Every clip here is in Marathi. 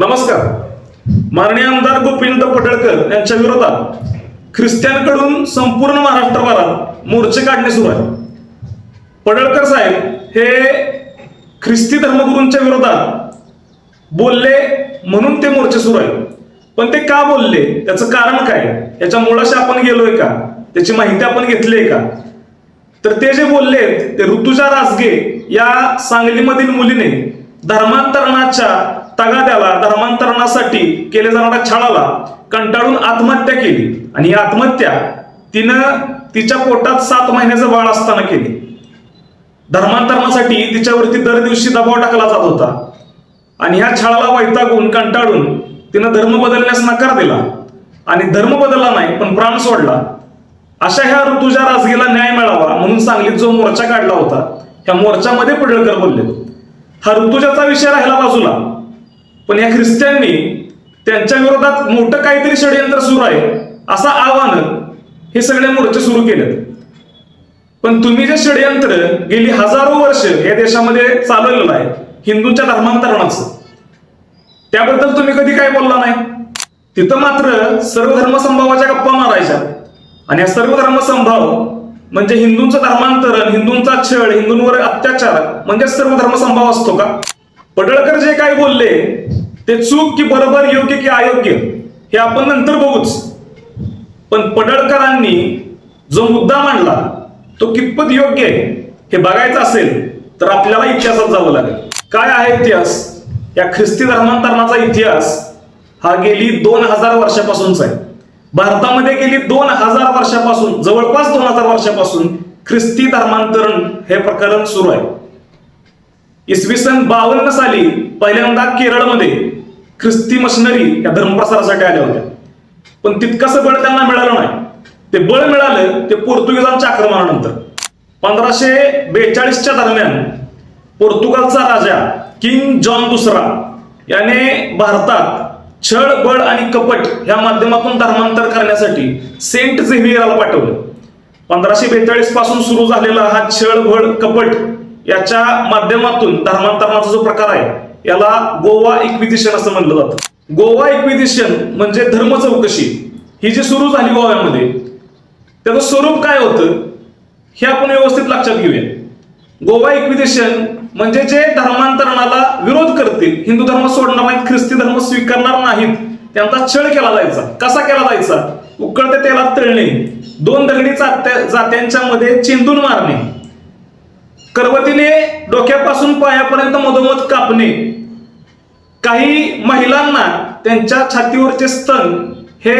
नमस्कार. माननीय आमदार गोपीनाथ पडळकर यांच्या विरोधात ख्रिस्त्यांकडून संपूर्ण महाराष्ट्रभरात मोर्चे काढणे सुरू आहे. पडळकर साहेब हे ख्रिस्ती धर्मगुरूंच्या विरोधात बोलले म्हणून ते मोर्चे सुरू आहेत पण ते का बोलले? त्याचं कारण काय? याच्या मुळाशी आपण गेलोय का? त्याची माहिती आपण घेतली आहे का? तर ते जे बोलले ते ऋतुजा रासगे या सांगलीमधील मुलीने धर्मांतरणाच्या तगाद्याला धर्मांतरणासाठी केल्या जाणाऱ्या छळाला कंटाळून आत्महत्या केली. आणि ही आत्महत्या तिनं तिच्या पोटात सात महिन्याचं बाळ असताना केली. धर्मांतरणासाठी तिच्यावरती दर दिवशी दबाव टाकला जात होता. आणि ह्या छळाला वैतागून कंटाळून तिनं धर्म बदलण्यास नकार दिला. आणि धर्म बदलला नाही पण प्राण सोडला. अशा ह्या ऋतुजा राजगीला न्याय मिळावा म्हणून सांगलीत जो मोर्चा काढला होता ह्या मोर्चामध्ये पडळकर बोलले. हा ऋतुजाचा विषय राहिला बाजूला. पण या ख्रिस्त्यांनी त्यांच्या विरोधात मोठं काहीतरी षडयंत्र सुरू आहे असं आव्हान हे सगळे मोर्चे सुरू केलेत. पण तुम्ही जे षडयंत्र गेली हजारो वर्ष या देशामध्ये चालवलेलं आहे हिंदूंच्या धर्मांतरणाचं त्याबद्दल तुम्ही कधी काय बोलला नाही? तिथं मात्र सर्व धर्मसंभावाच्या गप्पा मारायच्या. आणि या सर्व धर्मसंभाव म्हणजे हिंदूंचं धर्मांतरण हिंदूंचा छळ हिंदूंवर अत्याचार म्हणजे सर्व धर्मसंभाव असतो का? पडळकर जे काय बोलले ते चूक की बरोबर योग्य की अयोग्य हे आपण नंतर बघूच. पण पडळकरांनी जो मुद्दा मांडला तो कितपत योग्य आहे हे बघायचं असेल तर आपल्याला इतिहासात जावं लागेल. काय आहे इतिहास? या ख्रिस्ती धर्मांतरणाचा इतिहास हा गेली दोन हजार वर्षापासूनचा आहे. भारतामध्ये गेली दोन हजार वर्षापासून जवळपास दोन हजार वर्षापासून ख्रिस्ती धर्मांतरण हे प्रकरण सुरू आहे. इसवी सन बावन्न साली पहिल्यांदा केरळमध्ये ख्रिस्ती मशनरी या धर्मप्रसारासाठी आल्या होत्या. पण तितकंसं बळ त्यांना मिळालं नाही. ते बळ मिळालं ते पोर्तुगीजांच्या आक्रमणानंतर. पंधराशे बेचाळीसच्या दरम्यान पोर्तुगालचा राजा किंग जॉन दुसरा याने भारतात छळ बळ आणि कपट या माध्यमातून धर्मांतर करण्यासाठी सेंट झेवियरला पाठवलं. पंधराशे बेचाळीसपासून सुरू झालेला हा छळ बळ कपट याच्या माध्यमातून धर्मांतरणाचा जो प्रकार आहे याला गोवा इक्विजिशन असं म्हणलं जातं. गोवा इक्विजिशन म्हणजे धर्म चौकशी. ही जी सुरू झाली गोव्यामध्ये त्याचं स्वरूप काय होतं हे आपण व्यवस्थित लक्षात घेऊया. गोवा इक्विजिशन म्हणजे जे धर्मांतरणाला विरोध करतील हिंदू धर्म सोडणार नाहीत ख्रिस्ती धर्म स्वीकारणार नाहीत त्यांचा छळ केला जायचा. कसा केला जायचा? उकळते तेलात तळणे दोन दगडी जात्यांच्या मध्ये चेंदून मारणे करवतीने डोक्यापासून पायापर्यंत मधोमध कापणे. काही महिलांना त्यांच्या छातीवरचे स्तन हे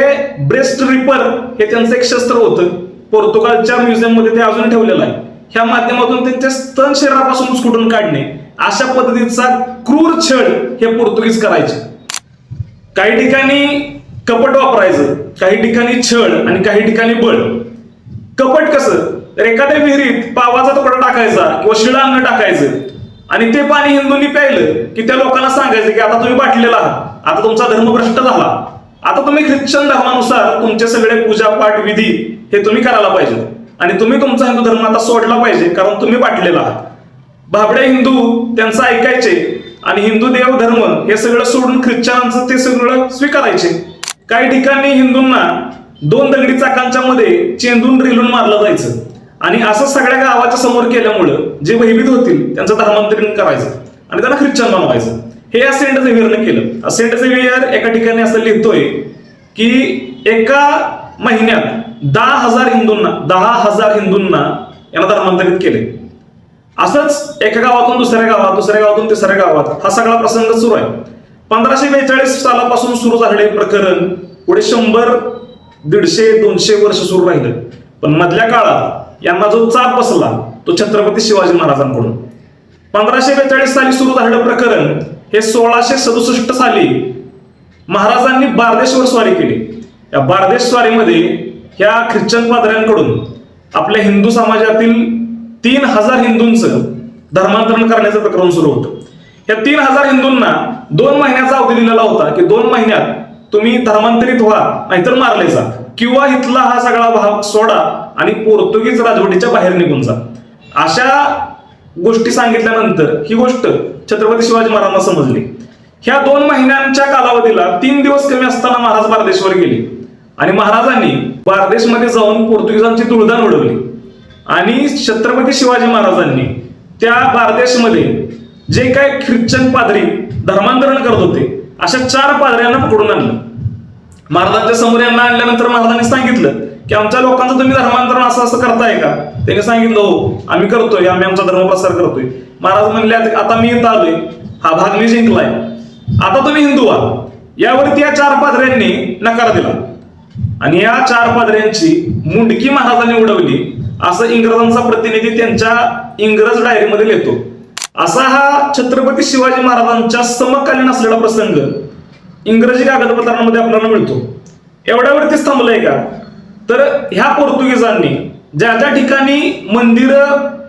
ब्रेस्ट रिपर हे त्यांचं एक शस्त्र होतं. पोर्तुगालच्या म्युझियममध्ये ते अजून ठेवलेलं आहे. ह्या माध्यमातून त्यांचे स्तन शरीरापासून उचकुटून काढणे. अशा पद्धतीचा क्रूर छळ हे पोर्तुगीज करायचे. काही ठिकाणी कपट वापरायचं काही ठिकाणी छळ आणि काही ठिकाणी बळ. कपट कसं? तर एखाद्या विहिरीत पावाचा तुकडा टाकायचा किंवा शिळा अन्न टाकायचं. आणि ते पाणी हिंदूंनी प्यायलं की त्या लोकांना सांगायचं की आता तुम्ही बाटलेला आहात. आता तुमचा धर्म भ्रष्ट झाला. आता तुम्ही ख्रिश्चन धर्मानुसार तुमचे सगळे पूजापाठ विधी हे तुम्ही करायला पाहिजे. आणि तुम्ही तुमचा हिंदू धर्म आता सोडला पाहिजे कारण तुम्ही बाटलेला आहात. भाबडे हिंदू त्यांचं ऐकायचे आणि हिंदू देव धर्म हे सगळं सोडून ख्रिश्चनांचं ते सगळं स्वीकारायचे. काही ठिकाणी हिंदूंना दोन दगडी चाकांच्या मध्ये चेंदून रेलून मारलं जायचं. आणि असं सगळ्या गावाच्या समोर केल्यामुळं जे भयभीत होतील त्यांचं धर्मांतरण करायचं आणि त्यांना ख्रिश्चन बनवायचं. हे या सेंट झेवियरने केलं. सेंट झेवियर एका ठिकाणी असं लिहितोय की एका महिन्यात दहा हजार हिंदूंना दहा हजार हिंदूंना यांना धर्मांतरित केले असंच एका गावातून दुसऱ्या गावात दुसऱ्या गावातून तिसऱ्या गावात हा सगळा प्रसंग सुरू आहे. पंधराशे बेचाळीस सालापासून सुरू झालेले प्रकरण पुढे शंभर दीडशे दोनशे वर्ष सुरू राहिलं. पण मधल्या काळात यांना जो चाप बसला तो छत्रपती शिवाजी महाराजांकडून. पंधराशे बेचाळीस साली सुरू झालेलं प्रकरण हे सोळाशे सदुसष्ट साली महाराजांनी बारदेशवर स्वारी केली. या बारदेश स्वारीमध्ये ह्या ख्रिश्चन पादऱ्यांकडून आपल्या हिंदू समाजातील तीन हजार हिंदूंचं धर्मांतरण करण्याचं प्रकरण सुरू होतं. या तीन हजार हिंदूंना दोन महिन्याचा अवधी दिलेला होता की दोन महिन्यात तुम्ही धर्मांतरित व्हा नाहीतर मारले जा. किंवा इथला हा सगळा भाग सोडा आणि पोर्तुगीज राजवटीच्या बाहेर निघून जा. अशा गोष्टी सांगितल्यानंतर ही गोष्ट छत्रपती शिवाजी महाराजांना समजली. ह्या दोन महिन्यांच्या कालावधीला तीन दिवस कमी असताना महाराज बारदेशवर गेले. आणि महाराजांनी बारदेशमध्ये जाऊन पोर्तुगीजांची तुळदान उडवली. आणि छत्रपती शिवाजी महाराजांनी त्या बारदेशमध्ये जे काय ख्रिश्चन पादरी धर्मांतरण करत होते अशा चार पादऱ्यांना पकडून आणलं. महाराजांच्या समोर यांना आणल्यानंतर महाराजांनी सांगितलं की आमच्या लोकांचं तुम्ही धर्मांतरण असं असं करताय का? त्यांनी सांगितलं हो आम्ही करतोय आम्ही आमचा धर्म प्रसार करतोय. महाराज म्हणले "आता- मी इथं आलोय. हा भाग मी जिंकलाय. आता तुम्ही हिंदू व्हा यावरती या चार पादऱ्यांनी नकार दिला. आणि या चार पादऱ्यांची मुंडकी महाराजांनी उडवली. असं इंग्रजांचा प्रतिनिधी त्यांच्या इंग्रज डायरीमध्ये लिहितो. असा हा छत्रपती शिवाजी महाराजांच्या समकालीन असलेला प्रसंग इंग्रजी कागदपत्रांमध्ये आपल्याला मिळतो. एवढ्यावरतीच थांबलंय का? तर ह्या पोर्तुगीजांनी ज्या ज्या ठिकाणी मंदिर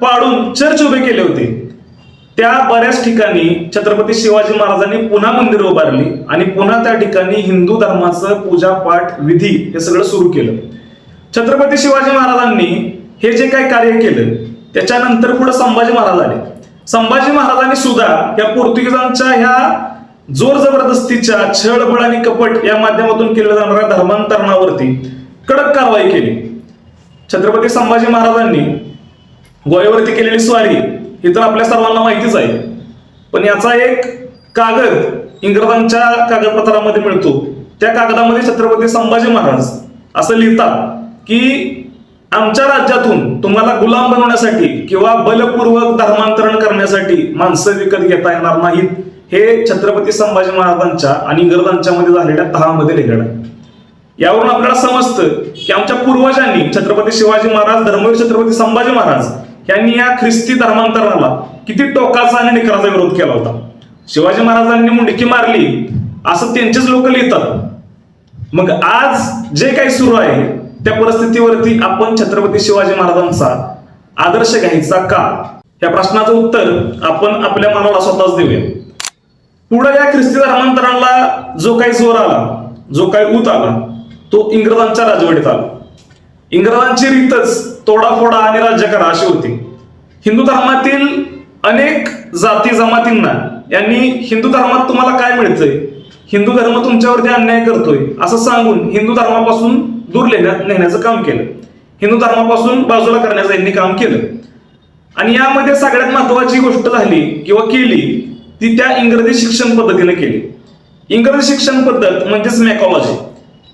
पाडून चर्च उभे केले होते त्या बऱ्याच ठिकाणी छत्रपती शिवाजी महाराजांनी पुन्हा मंदिर उभारली आणि पुन्हा त्या ठिकाणी हिंदू धर्माचं पूजा पाठ विधी हे सगळं सुरू केलं. छत्रपती शिवाजी महाराजांनी हे जे काही कार्य केलं त्याच्यानंतर पुढे संभाजी महाराज आले. संभाजी महाराजांनी सुद्धा या पोर्तुगीजांच्या ह्या जोर जबरदस्तीच्या छळबळ आणि कपट या माध्यमातून केल्या जाणाऱ्या धर्मांतरणावरती कडक कारवाई केली. छत्रपती संभाजी महाराजांनी गोव्यावरती केलेली स्वारी ही तर आपल्या सर्वांना माहितीच आहे. पण याचा एक कागद इंग्रजांच्या कागदपत्रामध्ये मिळतो. त्या कागदामध्ये छत्रपती संभाजी महाराज असं लिहितात की आमच्या राज्यातून तुम्हाला गुलाम बनवण्यासाठी किंवा बलपूर्वक धर्मांतरण करण्यासाठी माणसं विकत घेता येणार नाहीत हे छत्रपती संभाजी महाराजांच्या आणि इंग्रजांच्या मध्ये झालेल्या तहामध्ये लिहिलेलं आहे. यावरून आपल्याला समजतं की आमच्या पूर्वजांनी छत्रपती शिवाजी महाराज धर्मवीर छत्रपती संभाजी महाराज यांनी या ख्रिस्ती धर्मांतरणाला किती टोकाचा आणि निकराचा विरोध केला होता. शिवाजी महाराजांनी मुंडकी मारली असं त्यांचेच लोक लिहितात. मग आज जे काही सुरू आहे त्या परिस्थितीवरती आपण छत्रपती शिवाजी महाराजांचा आदर्श घ्यायचा का? या प्रश्नाचं उत्तर आपण आपल्या मनाला स्वतःच देऊया. पुढे या ख्रिस्ती धर्मांतराला जो काही जोर आला जो काही ऊत आला तो इंग्रजांच्या राजवटीत आला. इंग्रजांची रीतच तोडाफोडा आणि राज्य करा अशी होती. हिंदू धर्मातील अनेक जाती जमातींना यांनी हिंदू धर्मात तुम्हाला काय मिळतंय? हिंदू धर्म तुमच्यावरती अन्याय करतोय असं सांगून हिंदू धर्मापासून दूर नेण्याचं काम केलं. हिंदू धर्मापासून बाजूला करण्याचं यांनी काम केलं. आणि यामध्ये सगळ्यात महत्वाची गोष्ट झाली किंवा केली ती त्या इंग्रजी शिक्षण पद्धतीने केली. इंग्रजी शिक्षण पद्धत म्हणजेच मॅकॉलॉजी.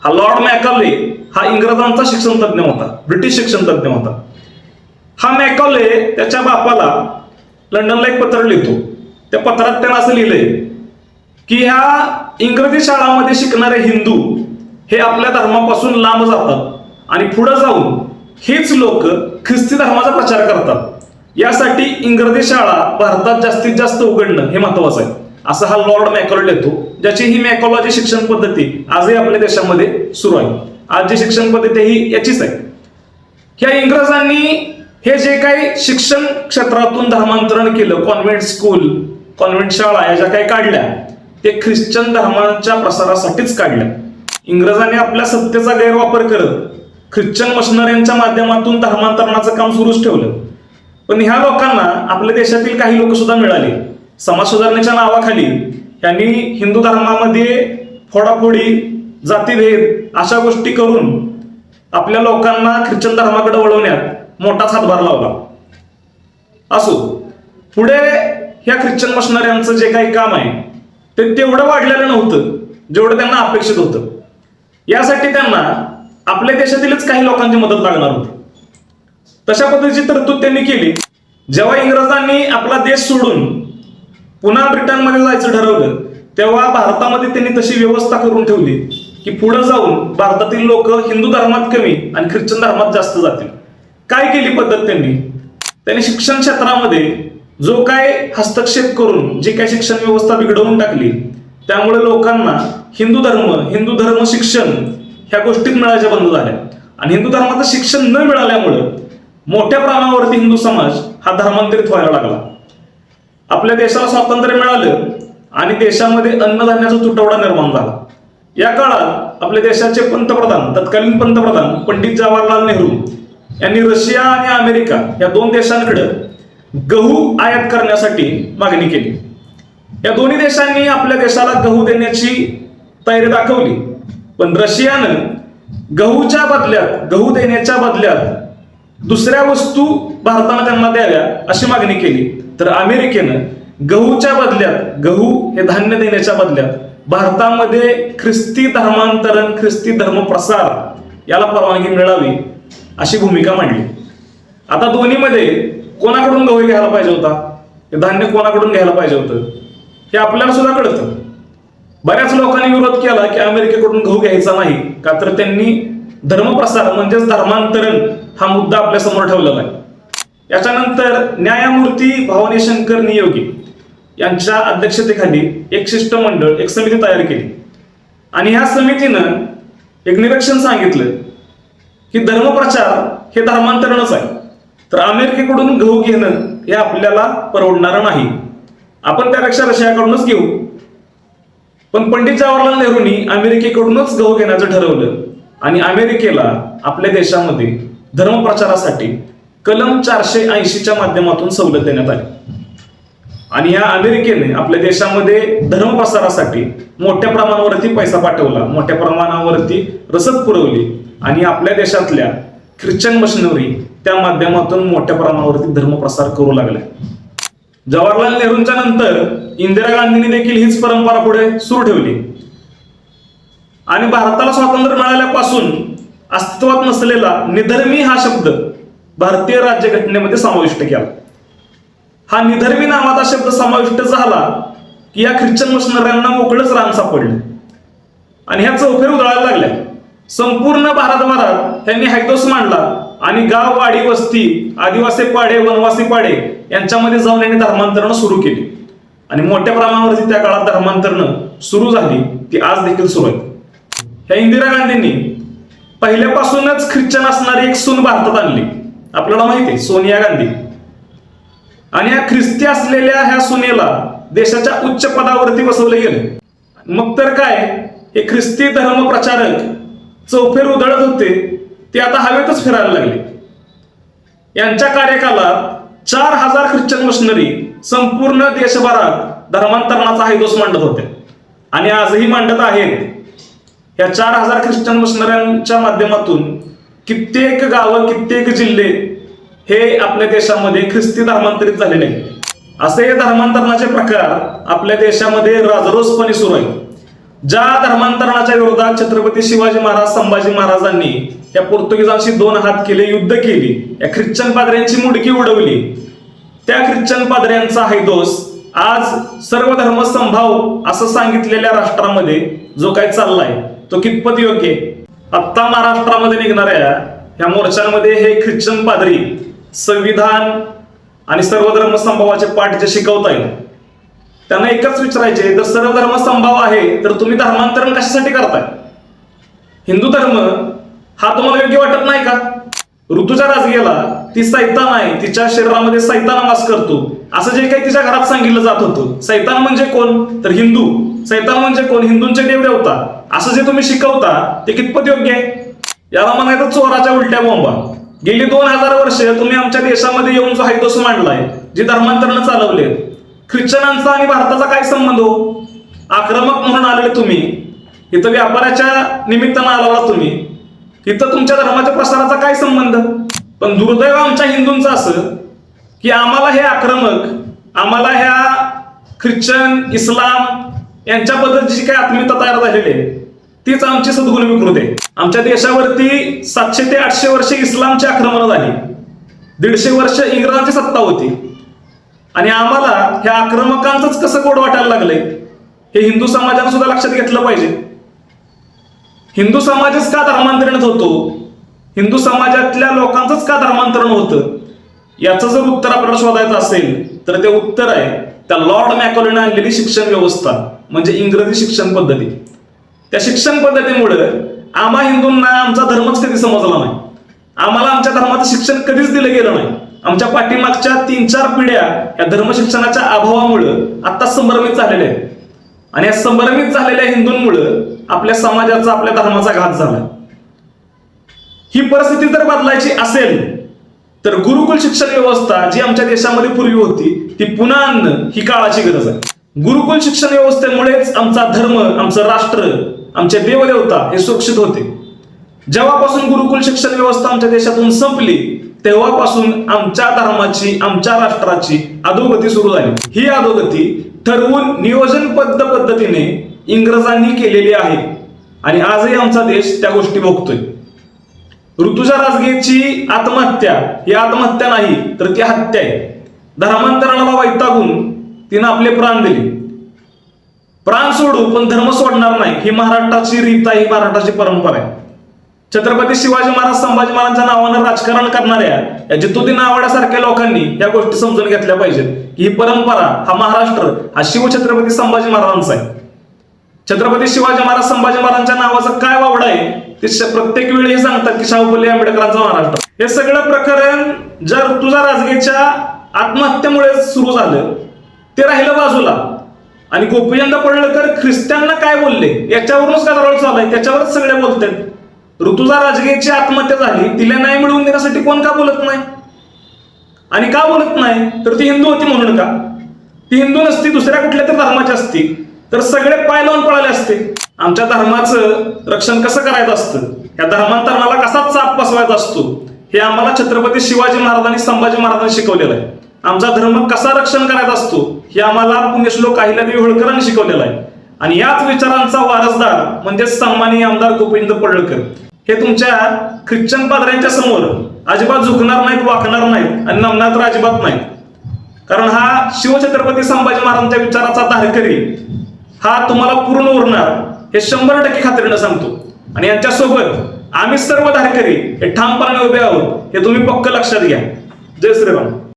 हा लॉर्ड मॅकॉले हा इंग्रजांचा शिक्षण तज्ञ होता ब्रिटिश शिक्षण तज्ञ होता. हा मॅकॉले त्याच्या बापाला लंडनला एक पत्र लिहितो. त्या पत्रात त्यानं असं लिहिलंय की ह्या इंग्रजी शाळांमध्ये शिकणारे हिंदू हे आपल्या धर्मापासून लांब जातात आणि पुढे जाऊन हेच लोक ख्रिस्ती धर्माचा प्रचार करतात. यासाठी इंग्रजी शाळा भारतात जास्तीत जास्त उघडणं हे महत्वाचं आहे. असा हा लॉर्ड मॅकॉल येतो ज्याची ही मॅकॉलॉजी शिक्षण पद्धती आजही आपल्या देशामध्ये सुरू आहे. आजची शिक्षण पद्धती ही याचीच आहे. ह्या इंग्रजांनी हे जे काही शिक्षण क्षेत्रातून धर्मांतरण केलं कॉन्व्हेंट स्कूल कॉन्व्हेंट शाळा या ज्या काही काढल्या ते ख्रिश्चन धर्माच्या प्रसारासाठीच काढल्या. इंग्रजांनी आपल्या सत्तेचा गैरवापर करत ख्रिश्चन मशनऱ्यांच्या माध्यमातून धर्मांतरणाचं काम सुरूच ठेवलं. पण ह्या लोकांना आपल्या देशातील काही लोक सुद्धा मिळाले. समाज सुधारणेच्या नावाखाली यांनी हिंदू धर्मामध्ये फोडाफोडी जातीभेद अशा गोष्टी करून आपल्या लोकांना ख्रिश्चन धर्माकडे वळवण्यात मोठाच हातभार लावला. असो पुढे ह्या ख्रिश्चन मशनऱ्यांचं जे काही काम आहे ते तेवढं वाढलेलं नव्हतं जेवढं त्यांना अपेक्षित होतं. यासाठी त्यांना आपल्या देशातीलच काही लोकांची मदत लागणार होती. तशा पद्धतीची तरतूद त्यांनी केली. जेव्हा इंग्रजांनी आपला देश सोडून पुन्हा ब्रिटनमध्ये जायचं ठरवलं तेव्हा भारतामध्ये त्यांनी तशी व्यवस्था करून ठेवली की पुढे जाऊन भारतातील लोक हिंदू धर्मात कमी आणि ख्रिश्चन धर्मात जास्त जातील. काय केली पद्धत त्यांनी? त्यांनी शिक्षण क्षेत्रामध्ये जो काय हस्तक्षेप करून जी काय शिक्षण व्यवस्था बिघडवून टाकली त्यामुळे लोकांना हिंदू धर्म हिंदू धर्म शिक्षण ह्या गोष्टी मिळायच्या बंद झाल्या. आणि हिंदू धर्माचं शिक्षण न मिळाल्यामुळं मोठ्या प्रमाणावरती हिंदू समाज हा धर्मांतरित व्हायला लागला. आपल्या देशाला स्वातंत्र्य मिळालं आणि देशामध्ये अन्नधान्याचा तुटवडा निर्माण झाला. या काळात आपल्या देशाचे पंतप्रधान तत्कालीन पंतप्रधान पंडित जवाहरलाल नेहरू यांनी रशिया आणि अमेरिका या दोन देशांकडे गहू आयात करण्यासाठी मागणी केली. या दोन्ही देशांनी आपल्या देशाला गहू देण्याची तयारी दाखवली. पण रशियानं गहूच्या बदल्यात गहू देण्याच्या बदल्यात दुसऱ्या वस्तू भारतानं त्यांना द्याव्या अशी मागणी केली. तर अमेरिकेनं गहूच्या बदल्यात गहू हे धान्य देण्याच्या बदल्यात भारतामध्ये ख्रिस्ती धर्मांतरण ख्रिस्ती धर्मप्रसार याला परवानगी मिळावी अशी भूमिका मांडली. आता दोन्हीमध्ये कोणाकडून गहू घ्यायला पाहिजे होता? हे धान्य कोणाकडून घ्यायला पाहिजे होतं? हे आपल्याला सुद्धा कळतं. बऱ्याच लोकांनी विरोध केला की अमेरिकेकडून गहू घ्यायचा नाही का तर त्यांनी धर्मप्रसार म्हणजेच धर्मांतरण हा मुद्दा आपल्यासमोर ठेवलेला आहे. याच्यानंतर न्यायमूर्ती भवानी शंकर नियोगी यांच्या अध्यक्षतेखाली एक शिष्टमंडळ एक समिती तयार केली. आणि ह्या समितीनं एक निरीक्षण सांगितलं की धर्मप्रचार हे धर्मांतरणच आहे. तर अमेरिकेकडून गहू घेणं हे आपल्याला परवडणारं नाही. आपण त्यापेक्षा रशियाकडूनच घेऊ. पण पंडित जवाहरलाल नेहरूंनी अमेरिकेकडूनच गहू घेण्याचं ठरवलं. आणि अमेरिकेला आपल्या देशामध्ये धर्मप्रचारासाठी कलम चारशे ऐंशीच्या माध्यमातून सवलत देण्यात आली. आणि या अमेरिकेने आपल्या देशामध्ये धर्म प्रसारासाठी मोठ्या प्रमाणावरती पैसा पाठवला. मोठ्या प्रमाणावरती रसद पुरवली. आणि आपल्या देशातल्या ख्रिश्चन मशिनरी त्या माध्यमातून मोठ्या प्रमाणावरती धर्मप्रसार करू लागल्या. जवाहरलाल नेहरूंच्या नंतर इंदिरा गांधींनी देखील हीच परंपरा पुढे सुरू ठेवली. आणि भारताला स्वातंत्र्य मिळाल्यापासून अस्तित्वात नसलेला निधर्मी हा शब्द भारतीय राज्यघटनेमध्ये समाविष्ट केला. हा निधर्मी नावाचा शब्द समाविष्ट झाला की या ख्रिश्चन मशनऱ्यांना मोकळंच रान सापडलं. आणि ह्या चौफेर उधळायला लागल्या. संपूर्ण भारतभरात त्यांनी हैदोस मांडला आणि गाव वाडी वस्ती आदिवासी पाडे वनवासी पाडे यांच्यामध्ये जाऊन यांनी धर्मांतरण सुरू केली. आणि मोठ्या प्रमाणावरती त्या काळात धर्मांतरण सुरू झाली ती आज देखील सुरू आहेत. ह्या इंदिरा गांधींनी पहिल्यापासूनच ख्रिश्चन असणारी एक सून भारतात आणली. आपल्याला माहिती आहे सोनिया गांधी. आणि ह्या ख्रिस्ती असलेल्या ह्या सुनेला देशाच्या उच्च पदावरती बसवलं गेलं. मग तर काय हे ख्रिस्ती धर्म प्रचारक चौफेर उधळत होते ते आता हवेतच फिरायला लागले. यांच्या कार्यकालात चार हजार ख्रिश्चन मशनरी संपूर्ण देशभरात धर्मांतरणाचा हैदोस मांडत होते. आणि आजही मांडत आहेत. या चार हजार ख्रिश्चन मशनऱ्यांच्या माध्यमातून कित्येक गावं कित्येक जिल्हे हे आपल्या देशामध्ये ख्रिस्ती धर्मांतरित झाले नाही. असे हे धर्मांतरणाचे प्रकार आपल्या देशामध्ये राजरोसपणे सुरू आहेत. ज्या धर्मांतरणाच्या विरोधात छत्रपती शिवाजी महाराज संभाजी महाराजांनी या पोर्तुगीजांशी दोन हात केले युद्ध केली या ख्रिश्चन पादऱ्यांची मुडकी उडवली. त्या ख्रिश्चन पादऱ्यांचा हैदोस आज सर्व धर्म संभाव असं सांगितलेल्या राष्ट्रामध्ये जो काही चाललाय तो कितपत योग्य आत्ता महाराष्ट्रामध्ये निघणाऱ्या ह्या मोर्चांमध्ये हे ख्रिश्चन पादरी संविधान आणि सर्वधर्म संभावाचे पाठ जे शिकवता येईल त्यांना एकच विचारायचे जर सर्वधर्म संभाव आहे तर तुम्ही धर्मांतरण कशासाठी करताय? हिंदू धर्म हा तुम्हाला योग्य वाटत नाही का? ऋतूच्या राजगेला ती सैतान आहे तिच्या शरीरामध्ये सैतान वास करतो. असं जे काही तिच्या घरात सांगितलं जात होतं सैतान म्हणजे कोण? तर हिंदू. सैतान म्हणजे कोण? हिंदूंचे देवदेवता असं जे तुम्ही शिकवता ते कितपत योग्य आहे? याला म्हणायचं चोराच्या उलट्या बोंबा. गेली दोन हजार वर्ष तुम्ही आमच्या देशामध्ये येऊन जो हैदोस मांडलाय जे धर्मांतरण चालवले ख्रिश्चनांचा आणि भारताचा काय संबंध हो? आक्रमक म्हणून आलेले तुम्ही. इथं व्यापाराच्या निमित्तानं आला तुम्ही. इथं तुमच्या धर्माच्या प्रसाराचा काय संबंध? पण दुर्दैव आमच्या हिंदूंचं असं की आम्हाला हे आक्रमक आम्हाला ह्या ख्रिश्चन इस्लाम यांच्याबद्दल जी काही आत्मीयता तयार झालेली आहे तीच आमची सद्गुण विकृत. आहे आमच्या देशावरती सातशे ते आठशे वर्षे इस्लामची आक्रमण झाली दीडशे वर्ष इंग्रजांची सत्ता होती. आणि आम्हाला ह्या आक्रमकांचंच कसं गोड वाटायला लागलंय हे हिंदू समाजानं सुद्धा लक्षात घेतलं पाहिजे. हिंदू समाजच का धर्मांतरणच होतो? हिंदू समाजातल्या लोकांचंच का धर्मांतरण होतं? याचं जर उत्तर आपल्याला शोधायचं असेल तर ते उत्तर आहे त्या लॉर्ड मॅकोलीने आणलेली शिक्षण व्यवस्था म्हणजे इंग्रजी शिक्षण पद्धती. त्या शिक्षण पद्धतीमुळं आम्हा हिंदूंना आमचा धर्मच कधी समजला नाही. आम्हाला आमच्या धर्माचं शिक्षण कधीच दिलं गेलं नाही. आमच्या पाठीमागच्या तीन चार पिढ्या या धर्मशिक्षणाच्या अभावामुळं आता संभ्रमित झालेल्या आहेत. आणि या संभ्रमित झालेल्या हिंदूंमुळं आपल्या समाजाचा आपल्या धर्माचा घात झाला. ही परिस्थिती जर बदलायची असेल तर गुरुकुल शिक्षण व्यवस्था जी आमच्या देशामध्ये पूर्वी होती ती पुन्हा आणणं ही काळाची गरज आहे. गुरुकुल शिक्षण व्यवस्थेमुळेच आमचा धर्म आमचं राष्ट्र आमचे देवदेवता हे सुरक्षित होते. जेव्हापासून गुरुकुल शिक्षण व्यवस्था आमच्या देशातून संपली तेव्हापासून आमच्या धर्माची आमच्या राष्ट्राची अधोगती सुरू झाली. ही अधोगती ठरवून नियोजनबद्ध पद्धतीने इंग्रजांनी केलेली आहे. आणि आजही आमचा देश त्या गोष्टी भोगतोय ऋतुजा राजगेची आत्महत्या ही आत्महत्या नाही तर ती हत्या आहे. धर्मांतरणाला वैतागून तिनं आपले प्राण दिले. प्राण सोडू पण धर्म सोडणार नाही. ही महाराष्ट्राची रीत आहे ही महाराष्ट्राची परंपरा आहे. छत्रपती शिवाजी महाराज संभाजी महाराजांच्या नावानं राजकारण करणाऱ्या या जितुद्दीन आवाड्यासारख्या लोकांनी या गोष्टी समजून घेतल्या पाहिजेत. की ही परंपरा हा महाराष्ट्र हा शिवछत्रपती संभाजी महाराजांचा आहे. छत्रपती शिवाजी महाराज संभाजी महाराजांच्या नावाचा काय वावडा आहे ते प्रत्येक वेळी हे सांगतात की शाहू फुले आंबेडकरांचा महाराष्ट्र. हे सगळं प्रकरण ज्या ऋतुजा राजगेच्या आत्महत्येमुळे सुरू झालं ते राहिलं बाजूला. आणि गोपीचंद पडळकर ख्रिस्त्यांना काय बोलले? याच्यावरूनच गदारोळ चालू आहे त्याच्यावरच सगळे बोलतात. ऋतुजा राजगेची आत्महत्या झाली तिला न्याय मिळवून देण्यासाठी कोण का बोलत नाही? आणि का बोलत नाही? तर ती हिंदू होती म्हणून का? ती हिंदू नसती दुसऱ्या कुठल्या तरी धर्माची असती. तर सगळे पाय लावून पळाले असते. आमच्या धर्माचं रक्षण कसं करायचं असतं? या धर्मांतरणाला कसा चाप बसवायचा असतो? हे आम्हाला छत्रपती शिवाजी महाराजांनी संभाजी महाराजांनी शिकवलेलं आहे. आमचा धर्म कसा रक्षण करायचा असतो हे आम्हाला पुण्यश्लोक अहिल्यादेवी होळकरांनी शिकवलेलं आहे. आणि याच विचारांचा वारसदार म्हणजे सन्मानी आमदार गोविंद पडळकर. हे तुमच्या ख्रिश्चन पादऱ्यांच्या समोर अजिबात झुकणार नाहीत वाकणार नाहीत आणि नमणार तर अजिबात नाहीत. कारण हा शिवछत्रपती संभाजी महाराजांच्या विचाराचा धारकरी हा तुम्हाला पूर्ण उरणार हे शंभर टक्के खात्रीनं सांगतो. आणि यांच्यासोबत आम्ही सर्व धारकरी हे ठामपणाने उभे आहोत हे तुम्ही पक्क लक्षात घ्या. जय श्रीराम.